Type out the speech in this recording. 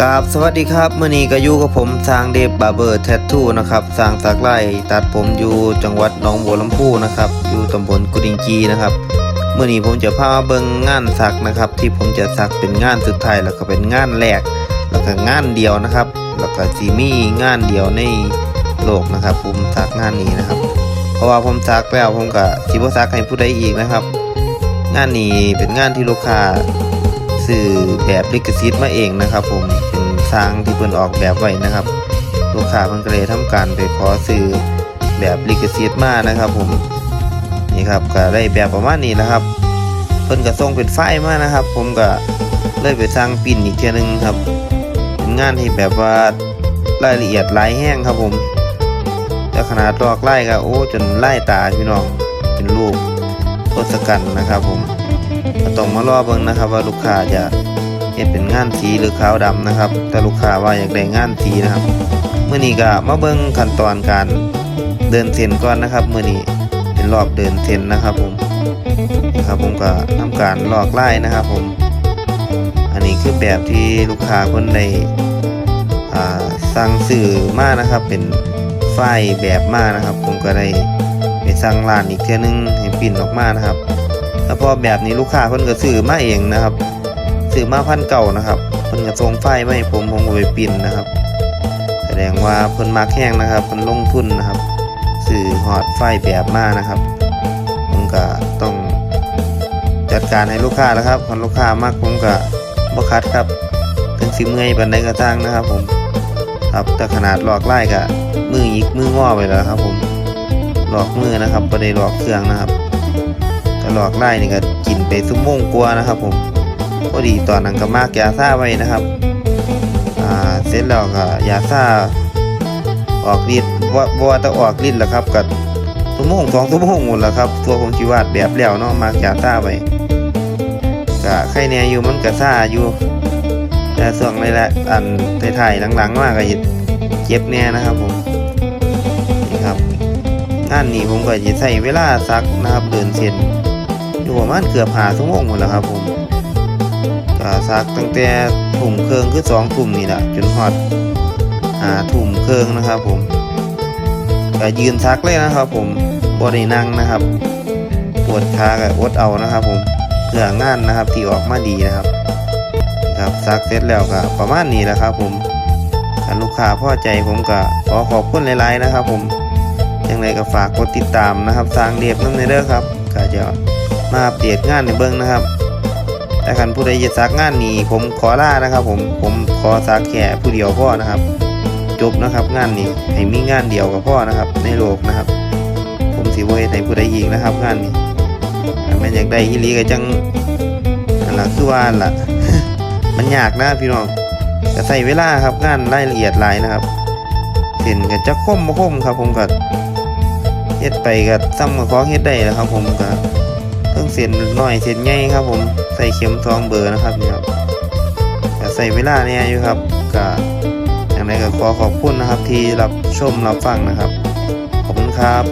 กับสวัสดีครับมื่อนี้ก็อยู่กับผมสร้างเดฟบาเบอร์แทททูนะครับสร้างสักไล่ตัดผมอยู่จังหวัดหนองบัวลำพูนะครับอยู่ตำบลกุดิงจีนะครับเมื่อนี้ผมจะพามาเบิ่งงานสักนะครับ ที่ผมจะสักเป็นงานสุดท้ายแล้วก็เป็นงานแรก แล้วก็งานเดียวนะครับ แล้วก็ซีมีงานเดียวในโลกนะครับ ผมสักงานนี้นะครับ เพราะว่าผมสักแล้วผมก็สิบสักให้ผู้ใดอีกนะครับ งานนี้เป็นงานที่ลูกค้าซื้อแบบลิขสิทธิ์มาเองนะครับผม สร้างที่เพิ่นออกแบบไว้นะครับ ลูกค้าเพิ่นก็เลยทำการไปขอซื้อแบบลิขสิทธิ์มานะครับผมนี่ครับก็ได้แบบประมาณนี้นะครับ เพิ่นก็ส่งเป็นไฟล์มานะครับ ผมก็เลยไปสร้างปิ้นอีกเทียนึงครับเป็นงานที่แบบว่ารายละเอียดลายแห้งครับผมแต่ขนาดลอกไล่ก็โอ้จนไล่ตาพี่น้องเป็นรูปทศกัณฐ์นะครับ ผมต้องมารอเบิ่งนะครับ ว่าลูกค้าจะ ดเป็นงานสีหรือขาวดำนะครับแต่ลูกค้าว่าอยากได้งานสีนะครับเมื่อนี้ก็มาเบิ่งขั้นตอนการเดินเส้นก่อนนะครับเมื่อนี้เป็นรอบเดินเส้นนะครับผมนี่ครับผมก็ทำการลอกไล่นะครับผม อันนี้คือแบบที่ลูกค้าคนใดสั่งซื้อมานะครับ เป็นไฟล์แบบมานะครับ ผมก็ได้ไปสั่งร้านอีกเทื่อนึงให้ปริ้นออกมานะครับแล้วพอแบบนี้ลูกค้าเพิ่นก็ซื้อมาเองนะครับ ซื้อมาพันเก่านะครับเพิ่นก็ส่งไฟมาให้ผมผมก็ไปปิ้นนะครับ แสดงว่าเพิ่นมักแห้งนะครับเพิ่นลงทุนนะครับซื้อฮอดไฟแบบมานะครับผมก็ต้องจัดการให้ลูกค้าแล้วครับคนลูกค้ามักผมก็บ่คัดครับถึงสิเมื่อยปานใดก็ตามนะครับ ผมครับแต่ขนาดหลอกไล่ก็มือหยิกมืองอไปแล้วครับ ผมหลอกมือนะครับบ่ได้หลอกเครื่องนะครับก็หลอกไล่นี่ก็กินไปซุ่มโมงกลัวนะครับ ผม พอดีตอนนั้นก็มากยาซ่าไว้นะครับอ่าเสร็จแล้วก็ยาซ่าออกฤทธิ์ว่าว่าจะออกฤทธิ์แหละครับกับซุ่มโมงสองซุ่มโมงหมดแล้วครับตัวผมชีวาดแบบแล้วเนาะมากยาซ่าไว้ก็ไข่แน่อยู่มันก็ซ่าอยู่ แต่ส่วนในละอันถ่ายๆหลังๆมากก็เห็นเจ็บแน่นะครับผมนี่ครับงานนี้ผมก็จะใช้เวลาซักนะครับเดินเส้นอยู่ประมาณเกือบหาชั่วโมงหมดแล้วครับผม ก็ซักตั้งแต่ถุ่มเครื่องคือสองถุ่มนี่แหละจนฮอดหาถุ่มเครื่องนะครับผมก็ยืนซักเลยนะครับ ผมบรินั่งนะครับ ปวดขาก็อดเอานะครับ ผมเพื่องานนะครับที่ออกมาดีนะครับ ครับซักเสร็จแล้วก็ประมาณนี้แหละครับ ผมถ้าลูกค้าพอใจผมก็ขอขอบคุณหลายๆนะครับ ผมยังไงก็ฝากกดติดตามนะครับสร้างเรียบน้ำในเด้อครับก็จะมาอัปเดตงานในเบิ้องนะครับ แต่คันผู้ใดจะสักงานนี้ผมขอล่านะครับ ผมผมขอสักแค่ผู้เดียวพ่อนะครับ จบนะครับงานนี้ให้มีงานเดียวกับพ่อนะครับ ในโลกนะครับ ผมสิบ่เฮ็ดให้ผู้ใดอีกนะครับ งานนี้แม่นอยากได้อีหลีก็จังนั่นละคือว่านั่นล่ะ มันยากนะพี่น้องก็ใส่เวลาครับงานรายละเอียดหลายนะครับเส้นก็จะคมบ่คมครับ ผมก็เฮ็ดไปก็ซ้ำกับของเฮ็ดได้นะครับ ผมก็เพิ่องเส้นน้อยเส้นใหญ่ครับ ผม ส่เข็มทองเบอร์นะครับเนี่ครับก็ใส่เวลาเนี่ยอยู่ครับก็อย่างไรก็ขอขอบคุณนะครับที่รับชมรับฟังนะครับ ขอบคุณครับ